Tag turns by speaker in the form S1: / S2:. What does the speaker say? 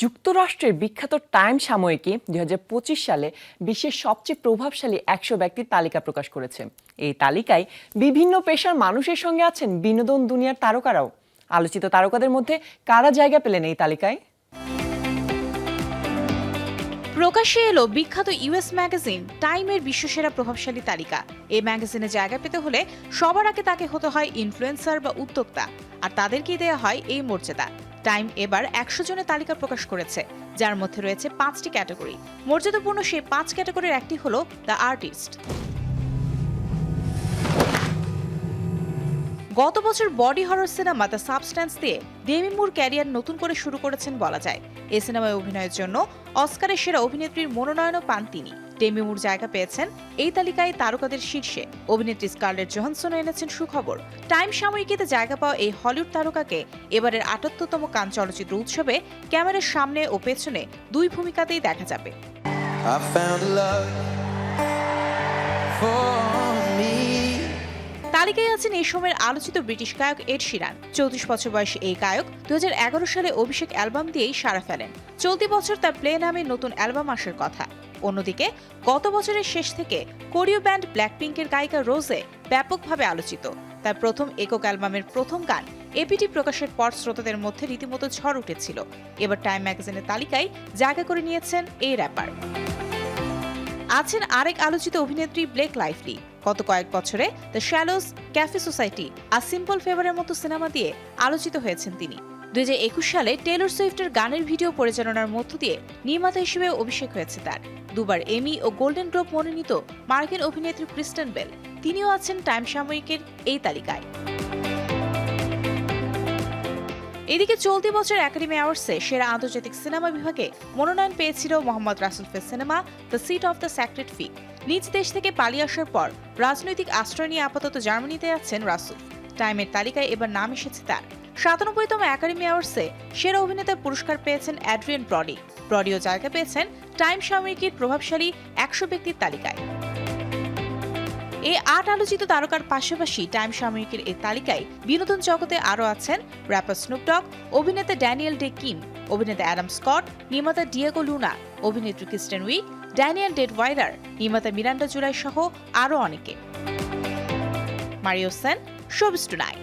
S1: যুক্তরাষ্ট্রের বিখ্যাত টাইম সাময়িকী দুই হাজার পঁচিশ সালে বিশ্বের সবচেয়ে প্রভাবশালী একশো ব্যক্তির তালিকা প্রকাশ করেছে। এই তালিকায় বিভিন্ন পেশার মানুষের সঙ্গে আছেন বিনোদন দুনিয়ার তারকারাও। আলোচিত তারকাদের মধ্যে কারা জায়গা পেলেন এই তালিকায়?
S2: প্রকাশ্যে এলো বিখ্যাত ইউএস ম্যাগাজিন, টাইমের বিশ্বসেরা প্রভাবশালী তালিকা। এই ম্যাগাজিনে জায়গা পেতে হলে সবার আগে তাকে হতে হয় ইনফ্লুয়েন্সার বা উদ্যোক্তা, আর তাদেরকেই দেওয়া হয় এই মর্যাদা। টাইম এবার একশো জনের তালিকা প্রকাশ করেছে, যার মধ্যে রয়েছে পাঁচটি ক্যাটাগরি। মর্যাদাপূর্ণ সেই পাঁচ ক্যাটাগরির একটি হলো দ্য আর্টিস্ট। গত বছর body horror cinema the substance দিয়ে ডেমি মুর ক্যারিয়ার নতুন করে শুরু করেছেন বলা যায়। এই সিনেমায় অভিনয়ের জন্য অস্কারের সেরা অভিনেত্রীর মনোনয়নও পান তিনি। ডেমি মুর জায়গা পেয়েছেন। এই তালিকায় তারকাদের শীর্ষে অভিনেত্রী স্কারলেট জোহানসন এনেছেন সুখবর। টাইম সাময়িকীতে জায়গা পাওয়া এই হলিউড তারকাকে এবারের আটাত্তরতম কান চলচ্চিত্র উৎসবে ক্যামেরার সামনে ও পেছনে দুই ভূমিকাতেই দেখা যাবে. তালিকায় আছেন এই সময়ের আলোচিত ব্রিটিশ গায়ক এড শিরান। চৌত্রিশ বছর বয়সী এই গায়ক দুই হাজার এগারো সালে অভিষেক অ্যালবাম দিয়েই সারা ফেলেন। চলতি বছর তার প্লে নামে নতুন অ্যালবাম আসার কথা। অন্যদিকে, গত বছরের শেষ থেকে কোরিও ব্যান্ড ব্ল্যাকপিঙ্কের গায়িকা রোজে ব্যাপকভাবে আলোচিত। তার প্রথম একক অ্যালবামের প্রথম গান এপিটি প্রকাশের পর শ্রোতাদের মধ্যে রীতিমতো ঝড় উঠেছিল। এবার টাইম ম্যাগাজিনের তালিকায় জায়গা করে নিয়েছেন এই র্যাপার। আছেন আরেক আলোচিত অভিনেত্রী ব্লেক লাইফলি। গত কয়েক বছরে দ্য শ্যালোস ক্যাফে সোসাইটি আর সিম্পল ফেভারের মতো সিনেমা দিয়ে আলোচিত হয়েছেন তিনি। দুই হাজার একুশ সালে টেলর সুইফটের গানের ভিডিও পরিচালনার মধ্য দিয়ে নির্মাতা হিসেবে অভিষেক হয়েছে তার। দুবার এমি ও গোল্ডেন গ্লোব মনোনীত মার্কিন অভিনেত্রী ক্রিস্টেন বেল। তিনিও আছেন টাইম সাময়িকের এই তালিকায়। এদিকে চলতি বছর একাডেমি অ্যাওয়ার্ডসে সেরা আন্তর্জাতিক সিনেমা বিভাগে মনোনয়ন পেয়েছিল Mohammad রাসুলফের cinema the seed of the sacred fig নিজ দেশ থেকে পালিয়ে আসার পর রাজনৈতিক আশ্রয় নিয়ে আপাতত জার্মানিতে আছেন রাসুল টাইমের তালিকায় এবার নাম এসেছে তার। সাতানব্বইতম একাডেমি অ্যাওয়ার্ডসে সেরা অভিনেতার পুরস্কার পেয়েছেন অ্যাড্রিয়ান ব্রডি। ব্রডিও জায়গা পেয়েছেন টাইম সাময়িকীর প্রভাবশালী একশো ব্যক্তির তালিকায়। এই আট আলোচিত তারকার পাশাপাশি টাইম সাময়িকীর এই তালিকায় বিনোদন জগতে আরও আছেন র্যাপার স্নুপডগ অভিনেতা ড্যানিয়েল ডে কিম, অভিনেতা অ্যাডাম স্কট, নির্মাতা ডিয়েগো লুনা, অভিনেত্রী Kristen Wiig Danielle Deadwyler নির্মাতা মিরান্ডা জুলাই সহ আরও অনেকে। মারিও সেন শোবিস টুনাইট।